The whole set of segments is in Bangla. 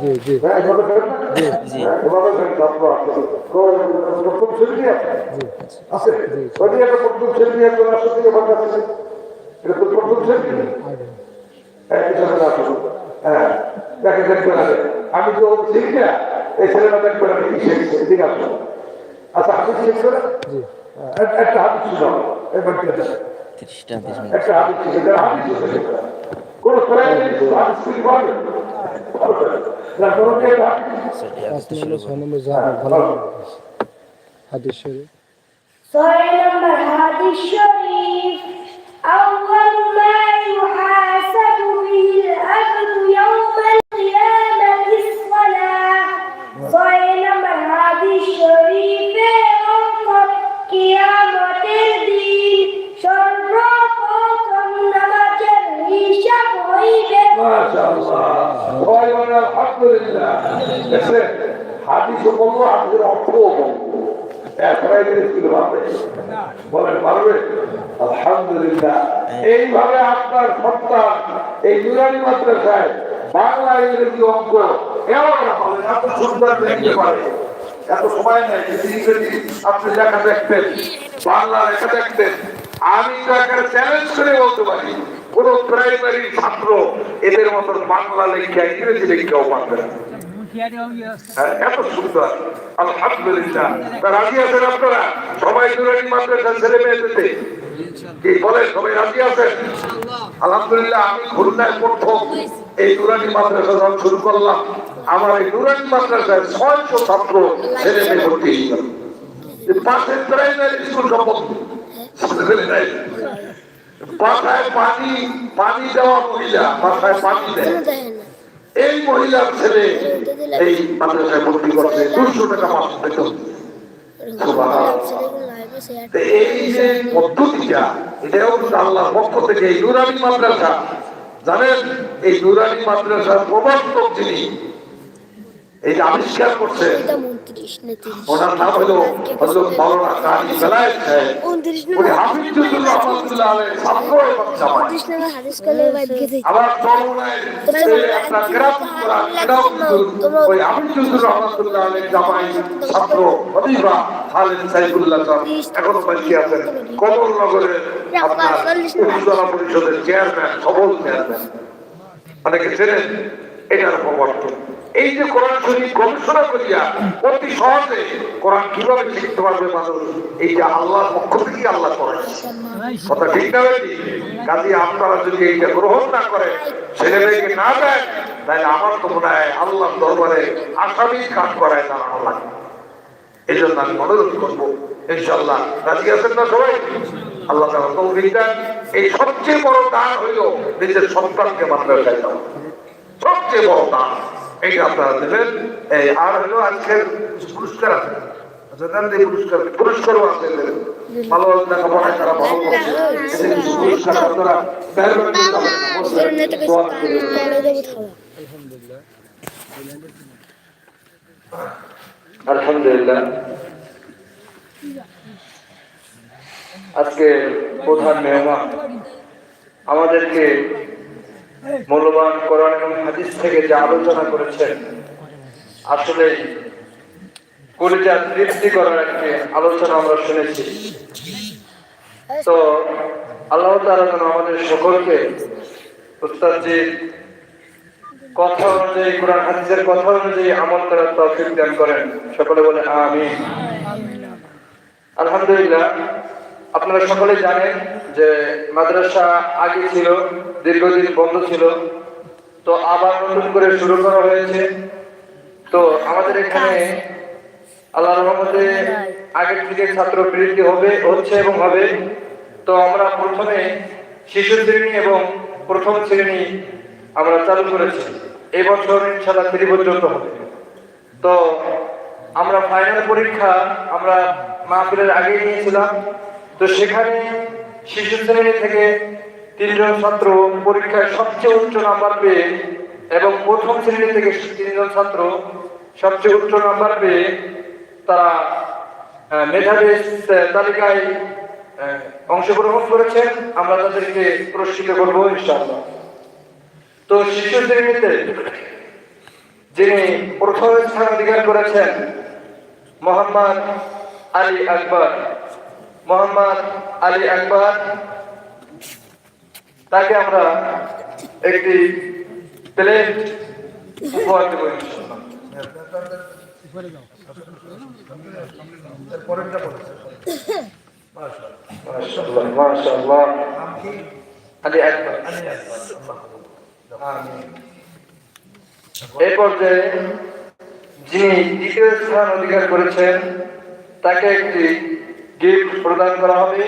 জি জি। না? আছে? না। আমি তো শিখি না। এই ছেলেটা দেখবেন আমি কি শিখছি ঠিক আছে আচ্ছা হাদিস শিখবে না এক- একটা হাদিস শুনাও এবার একটা। হাদিস শিখে কোন প্রায় পারবে ছয় নম্বর হাদিস হাদিসও বলব হাদিসের অর্থও বলব একবারে স্কুলে পারবে বলেন পারবে? আলহামদুলিল্লাহ। এইভাবে আপনার সন্তান এই নুরানি মাদ্রাসায় বাংলা ইংরেজি অঙ্ক এমন দেখতে পারে। এত সময় নেই যদি ইংরেজি আপনি লেখা দেখতেন বাংলা লেখা দেখতেন আমি তো একটা চ্যালেঞ্জ করে বলতে পারি। কোন প্রাইমারি ছাত্র এদের মতন বাংলা লেখা ইংরেজি লেখাও পারবে না। এত সুন্দর। আলহামদুলিল্লাহ। রাজি আছেন আপনারা? সবাই দুরানি মাদ্রাসার ছেলে মেয়েদেরতে কি বলেন, সবাই রাজি আছেন? আলহামদুলিল্লাহ, আমি খুলনায় প্রথম এই নুরানি মাদ্রাসা যখন শুরু করলাম। আমার এই নুরানি মাদ্রাসায় ছয়শো ছাত্র ছেলে মেয়ে ভর্তি হয়েছিল যে পাশে প্রাইমারি স্কুল সম্পর্কে বাসায় পানি পানি দেওয়া মহিলা বাসায় পানি দেয়। এই মহিলার ছেলে এই মাদ্রাসায় ভর্তি করছে দুশো টাকা মাস বেতন। এই যে পদ্ধতিটা, এটাও পক্ষ থেকে এই নুরানি মাদ্রাসা, জানেন? এই নুরানি মাদ্রাসার প্রবর্তক যিনি এই যে আবিষ্কার করছে। ওনার নাম হলো হজরত মাওলানা কাজী বেলায়েত সাহেব। উনি হাফিজুল রহমাতুল্লাহ ছাত্র এবং জামাই আবার এই একটা গ্রাম কিন্তু ওই হাফিজুল রহমাতুল্লাহ ছাত্র খলিফা খালেদ সাইফুল্লাহ এখনও বাকি আছেন। কমলনগরের আপনার উপজেলা পরিষদের চেয়ারম্যান সবল চেয়ারম্যান অনেকে চেনেন? এই যে কোরআন শরীফ গবেষণা করিয়া অতি সহজে কোরআন কীভাবে শিখতে পারবে মানুষ এই যে আল্লাহর পক্ষ থেকে আল্লাহ কথা ঠিক না কাজে আপনারা যদি এইটা গ্রহণ না করেন ছেলে মেয়েকে না দেন, তাহলে আমার তো মনে হয় আল্লাহর দরবারে আসামি কাজ করায় না আল্লাহ। এই জন্য আমি অনুরোধ করব ইনশাল্লাহ রাজি আছেন না সবাই? আল্লাহ তাআলা তৌফিক দেন। এই সবচেয়ে বড় দান হইল নিজের সন্তানকে মাদ্রাসায় দেওয়া সবচেয়ে বড় দান এইটা আপনারা দেবেন এই আর হলো আজকের পুরস্কার আছে আচ্ছা, দেন এই পুরস্কার পুরস্কারও আছে দেবেন। ভালো লেখাপড়ায় তারা ভালো করছে পুরস্কার আপনারা মেহরবানি করে দেবেন। বসে দোয়া করে। আলহামদুলিল্লাহ আজকে প্রধান মেহমান আমাদেরকে মূল্যবান কোরআন এবং হাদিস থেকে যে আলোচনা করেছেন, আসলে তৃপ্তি করার একটি আলোচনা আমরা শুনেছি। তো আল্লাহ যেন আমাদের সকলকে কথা অনুযায়ী, কোরআন হাদিসের কথা অনুযায়ী আমল করার দান করেন। সকলে বলে আমিন। আলহামদুলিল্লাহ, আপনারা সকলে জানেন যে মাদ্রাসা আগে ছিল দীর্ঘদিন বন্ধ ছিল, তো আবার নতুন করে শুরু করা হয়েছে। তো আমাদের এখানে আল্লাহ রহমতে আগের থেকে ছাত্র বৃদ্ধি হবে, হচ্ছে এবং হবে। তো আমরা প্রথমে শিশু শ্রেণি এবং প্রথম শ্রেণি আমরা চালু করেছি। এই বছর ইনশাল্লাহ থ্রি পর্যন্ত হবে। তো আমরা ফাইনাল পরীক্ষা আমরা মাহফিলের আগে নিয়েছিলাম। তো সেখানে শিশু শ্রেণি থেকে তিনজন ছাত্র পরীক্ষায় সবচেয়ে উচ্চ নাম্বার পেয়ে এবং প্রথম শ্রেণি থেকে তিনজন ছাত্র সবচেয়ে উচ্চ নাম্বার পেয়ে তারা মেধাবী তালিকায় অংশগ্রহণ করেছেন। আমরা তাদেরকে পুরস্কৃত করব ইনশাআল্লাহ। তো শিশু শ্রেণীতে যিনি প্রথম স্থান অধিকার করেছেন, মোহাম্মদ আলী আকবর। মোহাম্মদ আলী আকবর তাকে আমরা একটি উপহার দেবো এই পর্যায়ে যিনি দ্বিতীয় স্থান অধিকার করেছেন তাকে একটি গিফট প্রদান করা হবে।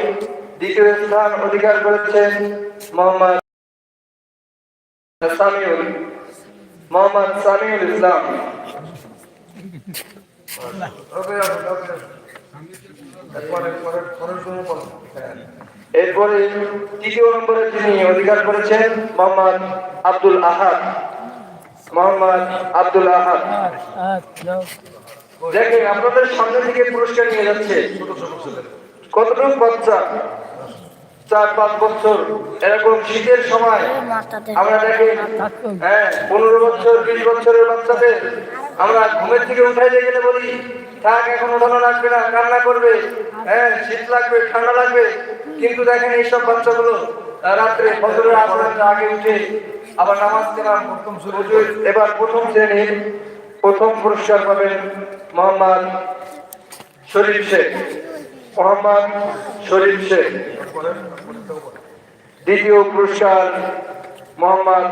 দ্বিতীয় স্থান অধিকার করেছেন মোহাম্মদ সামিউল মোহাম্মদ সামিউল ইসলাম। এরপরে তৃতীয় নম্বরে যিনি অধিকার করেছেন মোহাম্মদ আব্দুল আহাদ। মোহাম্মদ আব্দুল আহাদ। দেখেন, আপনাদের সামনে থেকে পুরস্কার নিয়ে যাচ্ছে। কতটুকু বাচ্চা? চার পাঁচ বছর এরকম শীতের সময় আমরা দেখি হ্যাঁ পনেরো বছর বিশ বছরের বাচ্চাদের আমরা ঘুমের থেকে উঠাই দিয়ে গেলে বলি থাক এখন ওঠানো লাগবে না কান্না করবে। হ্যাঁ শীত লাগবে ঠান্ডা লাগবে। কিন্তু দেখেন এইসব বাচ্চাগুলো রাত্রে ফজরের আসরের আগে উঠে আবার নামাজ কেলাম হুজুর, এবার প্রথম শ্রেণির প্রথম পুরস্কার পাবেন মোহাম্মদ শরীফ শেখ। মোহাম্মদ শরীফ শেখ। দ্বিতীয় পুরস্কার মোহাম্মদ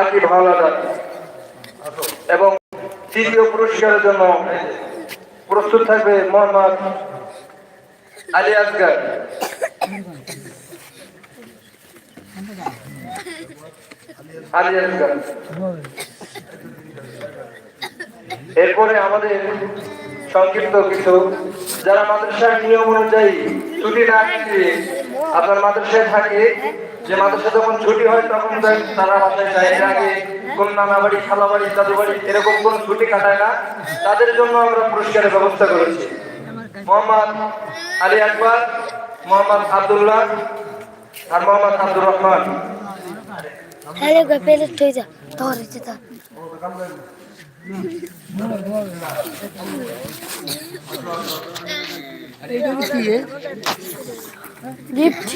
আকিব হাওলাদার। এবং তৃতীয় পুরস্কারের জন্য প্রস্তুত থাকবে মোহাম্মদ আলী আসগার এরপরে আমাদের সংক্ষিপ্ত কিছু, যারা মাদ্রাসার নিয়ম অনুযায়ী ছুটি না আপনার মাদ্রাসায় থাকে যে মাদ্রাসা যখন ছুটি হয় তখন তারা বাসায় যায়। এর আগে কোন নানা বাড়ি খালা বাড়ি দাদু বাড়ি এরকম কোন ছুটি কাটায় না। তাদের জন্য আমরা পুরস্কারের ব্যবস্থা করেছি। মোহাম্মদ আলী আকবর মোহাম্মদ আব্দুল্লাহ আর মোহাম্মদ আব্দুর রহমান। হ্যালো পেলে তুই যা তোর যেটা গিফট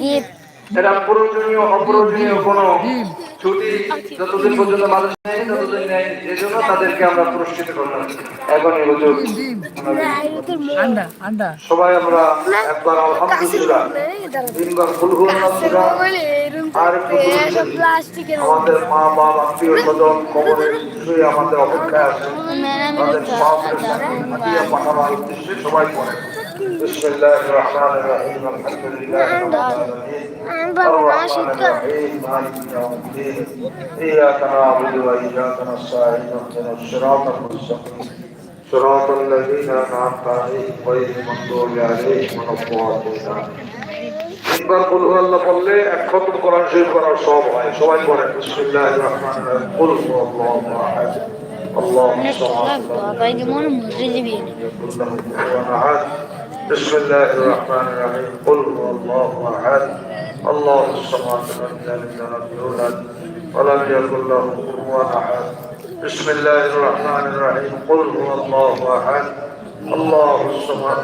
গিফট এরা প্রয়োজনীয় অপ্রয়োজনীয় কোনো ছুটি যতদিন পর্যন্ত মানুষ নেই ততদিন নেই এই জন্য তাদেরকে আমরা পুরস্কৃত করলাম। এখন এই সবাই আমরা একবার আলহামদুলিল্লাহ তিনবার আর আমাদের মা বাবা আত্মীয় স্বজন কবরের শুয়ে আমাদের অপেক্ষায় আছে। তাদের হাতিয়া উদ্দেশ্যে সবাই পড়ে। بسم الله الرحمن الرحيم الحمد لله رب العالمين الرحمن الرحيم مالك يوم الدين إياك نعبد وإياك نستعين اهدنا الصراط المستقيم صراط الذين أنعمت عليهم غير المغضوب عليهم ولا الضالين একবার কুল হু আল্লাহ বললে এক খতম কোরআন শরীফ করার সব হয় সবাই পড়ে বিসমিল্লাহির রহমানির রহিম কুল হু আল্লাহু আহাদ আল্লাহুম্মা সাল্লি আলা بسم الله الرحمن الرحيم. قل هو الله أحد. الله الصمد لم يلد ولم يولد ولم يكن له كفوا أحد. بسم الله الرحمن الرحيم. قل هو الله أحد. الله الصمد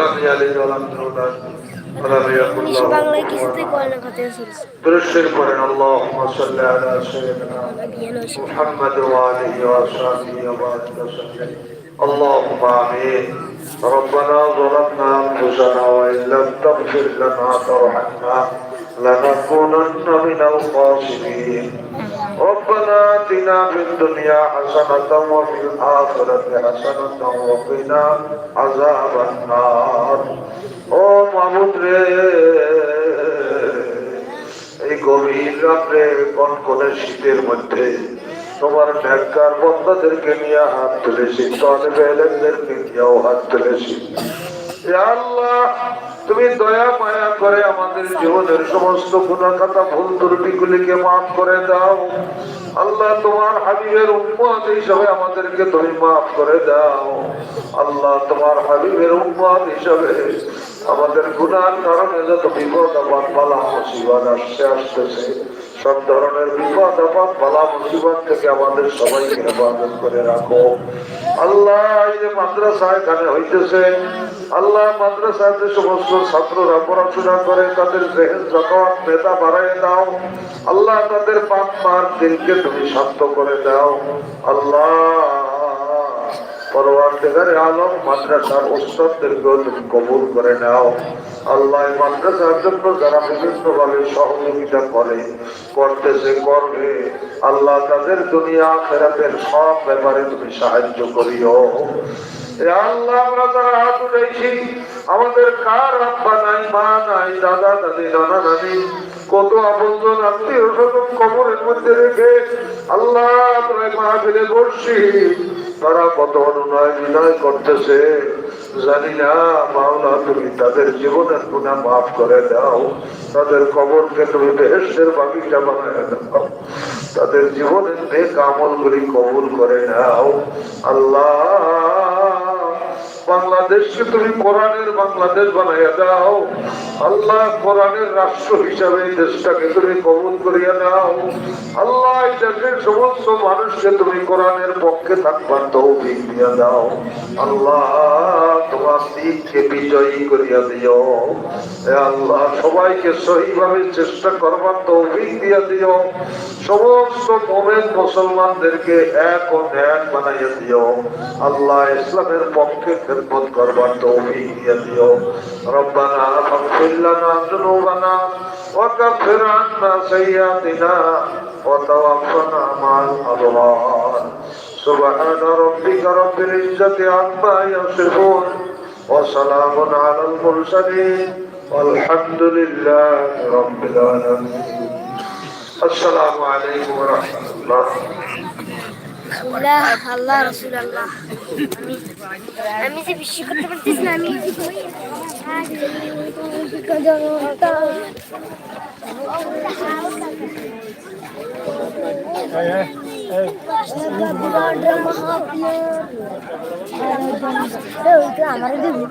لم يلد ولم يولد ولم يكن له درشر قرن اللهم صل على سيدنا محمد واله وصحبه وبارك وسلم اللهم امين ربنا ظلمنا أنفسنا وإن لم تغفر لنا وترحمنا لنكونن من الخاسرين ربنا آتنا في الدنيا حسنة وفي الآخرة حسنة وقنا عذاب النار ও মাহমুদ রে এই গভীর রাত্রে কনকনে শীতের মধ্যে তোমার ন্যাক্কার বন্ধাদেরকে নিয়ে হাত তুলেছি। নিয়েও হাত তুলেছি। আল্লাহ, তুমি দয়া মায়া করে আমাদের জীবনের সমস্ত গুণাখাতা, ভুল ত্রুটিগুলিকে মাফ করে দাও। আল্লাহ, তোমার হাবিবের উম্মত হিসাবে আমাদেরকে তুমি মাফ করে দাও। আল্লাহ, তোমার হাবিবের উম্মত হিসাবে আমাদের গুনার কারণে যত বিপদ আবার বালা, মুসিবত আসছে, আসতেছে। সব ধরনের বিপদ, আপদ, বালা, মুসিবত থেকে আমাদের সবাইকে হেফাজত করে রাখো। আল্লাহ এই যে মাদ্রাসা এখানে হইতেছে, আল্লাহ মাদ্রাসা যে সমস্ত ছাত্ররা পড়াশোনা করে, তাদের জেহেন যখন মেধা বাড়াই দাও। আল্লাহ তাদের পাপ মার দিনকে তুমি শান্ত করে দাও। আল্লাহ আল্লাহ মাদ্রাসার জন্য যারা বিভিন্ন ভাবে সহযোগিতা করে, করতেছে, করবে, আল্লাহ তাদের দুনিয়া ফেরাতের সব ব্যাপারে তুমি সাহায্য করিও। আল্লাহ, আমরা যারা হাত উঠেছি আমাদের কার আব্বা নাই, মা নাই, দাদা দাদি, নানা নানি, কত আপনজন আত্মীয় স্বজন কবরের মধ্যে রেখে আল্লাহ মাহফিলে বসছি। তারা কত অনুনয় বিনয় করতেছে জানি না, মাওলা, তুমি তাদের জীবনের গুণা মাফ করে দাও। তাদের কবরকে তুমি বেহেস্টের বাগিচা বানায় দাও। তাদের জীবনের নেক আমলগুলি কবুল করে নাও। আল্লাহ বাংলাদেশকে তুমি কোরআনের বাংলাদেশ বানাইয়া দাও। আল্লাহ কোরআনের রাষ্ট্র হিসাবে এই দেশটাকে তুমি করিয়া দাও। আল্লাহ এই দেশের সমস্ত মানুষকে তুমি কোরআনের পক্ষে থাকবার তৌফিক দিয়া দাও। আল্লাহ, তোমার বিজয়ী করিয়া দিও। আল্লাহ, সবাইকে সহিভাবে চেষ্টা করবার তৌফিক দিয়া দিও। সমস্ত মোমেন মুসলমানদেরকে এক ও এক বানাইয়া দিও। আল্লাহ ইসলামের পক্ষে খেদমত করবার তৌফিক দিয়া দিও রব্বানা ফাগফির লানা যুনুবানা وكفر عنا سيئاتنا وتوفنا مع الأبرار سبحان ربك رب العزة عما يصفون وسلام على المرسلين والحمد لله رب العالمين السلام عليكم ورحمة الله আল্লাহ আল্লাহ রসুল আল্লাহ আমি আমি যে বেশি করতে পারতেছি না আমি আমার